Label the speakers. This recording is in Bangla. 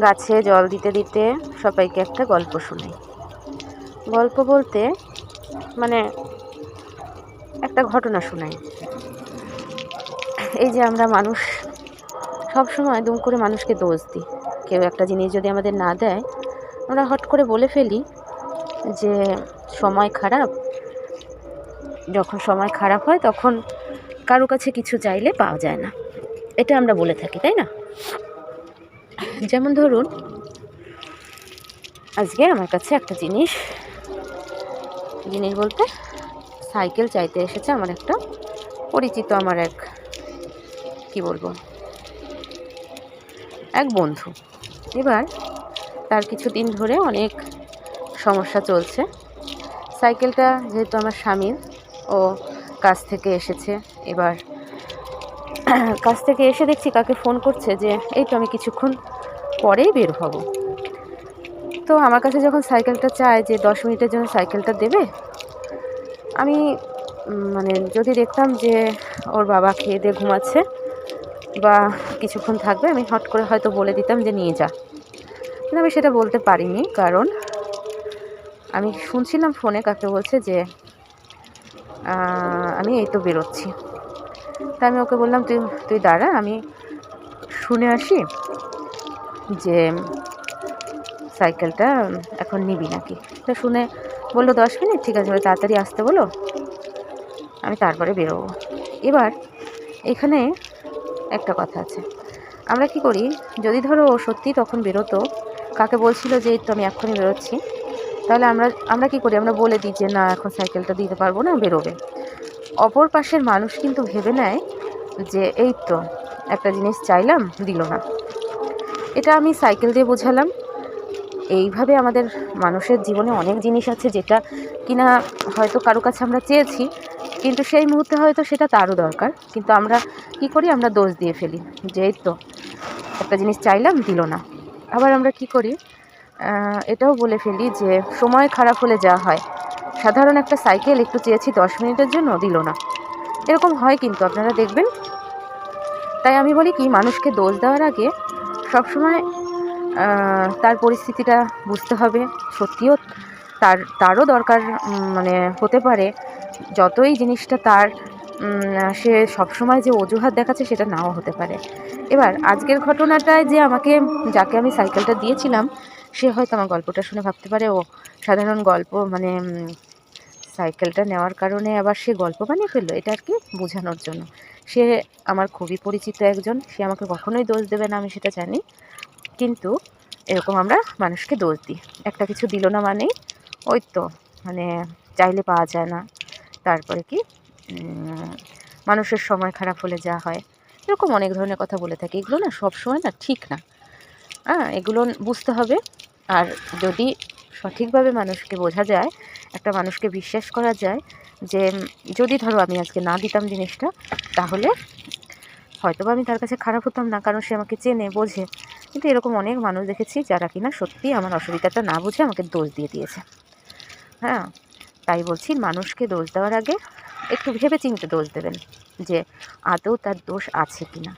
Speaker 1: গাছে জল দিতে দিতে সবাইকে একটা গল্প শোনাই গল্প বলতে মানে একটা ঘটনা শোনাই। এই যে আমরা মানুষ, সব সময় দুম করে মানুষকে দোষ দিই। কেউ একটা জিনিস যদি আমাদের না দেয়, আমরা হট করে বলে ফেলি যে সময় খারাপ। যখন সময় খারাপ হয়, তখন কারও কাছে কিছু চাইলে পাওয়া যায় না। এটা আমরা বলে থাকি, তাই না? যেমন ধরুন, আজকে আমার কাছে একটা জিনিস। জিনিস বলতে, সাইকেল চাইতে এসেছে আমার একটা পরিচিত আমার এক, কি বলব? এক বন্ধু। এবার তার কিছুদিন ধরে অনেক সমস্যা চলছে। সাইকেলটা যেহেতু আমার স্বামীর, ও কাছ থেকে এসেছে। এবার কাজ থেকে এসে দেখছি কাকে ফোন করছে যে, এই তো আমি কিছুক্ষণ পরেই বের হব। তো আমার কাছে যখন সাইকেলটা চায় যে, দশ মিনিটের জন্য সাইকেলটা দেবে? আমি মানে যদি দেখতাম যে ওর বাবা খেয়ে দিয়ে ঘুমাচ্ছে বা কিছুক্ষণ থাকবে, আমি হট করে হয়তো বলে দিতাম যে, নিয়ে যা। কিন্তু আমি সেটা বলতে পারিনি, কারণ আমি শুনছিলাম ফোনে কাকে বলছে যে আমি এই তো বেরোচ্ছি। তা আমি ওকে বললাম, তুই তুই দাঁড়া, আমি শুনে আসি যে সাইকেলটা এখন নিবি নাকি? তা শুনে বলল, দশ মিনিট, ঠিক আছে, এবার তাড়াতাড়ি আসতে বলো, আমি তারপরে বেরোবো। এবার এখানে একটা কথা আছে। আমরা কি করি, যদি ধরো ও সত্যি তখন বেরোতো, কাকে বলছিল যে তো আমি এক্ষুনি বেরোচ্ছি, তাহলে আমরা আমরা কি করি? আমরা বলে দিই যে, না, এখন সাইকেলটা দিতে পারব না, বেরোবে। অপর পাশের মানুষ কিন্তু ভেবে নেয় যে, এই তো, একটা জিনিস চাইলাম, দিল না। এটা আমি সাইকেল দিয়ে বোঝালাম। এইভাবে আমাদের মানুষের জীবনে অনেক জিনিস আছে যেটা কিনা হয়তো কারও কাছে আমরা চেয়েছি, কিন্তু সেই মুহূর্তে হয়তো সেটা তারও দরকার। কিন্তু আমরা কি করি? আমরা দোষ দিয়ে ফেলি যে, এই তো, একটা জিনিস চাইলাম, দিল না। আবার আমরা কি করি? এটাও বলে ফেলি যে, সময় খারাপ হলে যা হয়। সাধারণ একটা সাইকেল একটু চেয়েছি দশ মিনিটের জন্য, দিল না। এরকম হয় কিন্তু, আপনারা দেখবেন। তাই আমি বলি কি, মানুষকে দোষ দেওয়ার আগে সবসময় তার পরিস্থিতিটা বুঝতে হবে। সত্যিও তার, তারও দরকার মানে হতে পারে। যতই জিনিসটা তার সে সবসময় যে অজুহাত দেখাচ্ছে, সেটা নাও হতে পারে। এবার, আজকের ঘটনাটায় যে আমাকে, যাকে আমি সাইকেলটা দিয়েছিলাম, সে হয়তো আমার গল্পটা শুনে ভাবতে পারে, ও সাধারণ গল্প মানে সাইকেলটা নেওয়ার কারণে আবার সে গল্প বানিয়ে ফেলল, এটা আর কি বোঝানোর জন্য। সে আমার খুবই পরিচিত একজন, সে আমাকে কখনোই দোষ দেবে না, আমি সেটা জানি। কিন্তু এরকম আমরা মানুষকে দোষ দিই। একটা কিছু দিল না মানেই ওই তো মানে চাইলে পাওয়া যায় না। তারপরে কি? মানুষের সময় খারাপ হলে যা হয়। এরকম অনেক ধরনের কথা বলে থাকি। এগুলো না সব সময় না ঠিক না। হ্যাঁ এগুলো বুঝতে হবে। আর যদি সঠিকভাবে মানুষকে বোঝা যায়, একটা মানুষকে বিশ্বাস করা যায় যে যদি ধরো আমি আজকে না দিতাম জিনিসটা, তাহলে হয়তো আমি তার কাছে খারাপ হতাম না, কারণ সে আমাকে চেনে, বোঝে। কিন্তু এরকম অনেক মানুষ দেখেছি যারা কিনা সত্যি আমার অসুবিধাটা না বুঝে আমাকে দোষ দিয়ে দিয়েছে। হ্যাঁ তাই বলছি মানুষকে দোষ দেওয়ার আগে একটু ভেবে চিন্তে দোষ দেবেন যে, আদৌ তার দোষ আছে কি না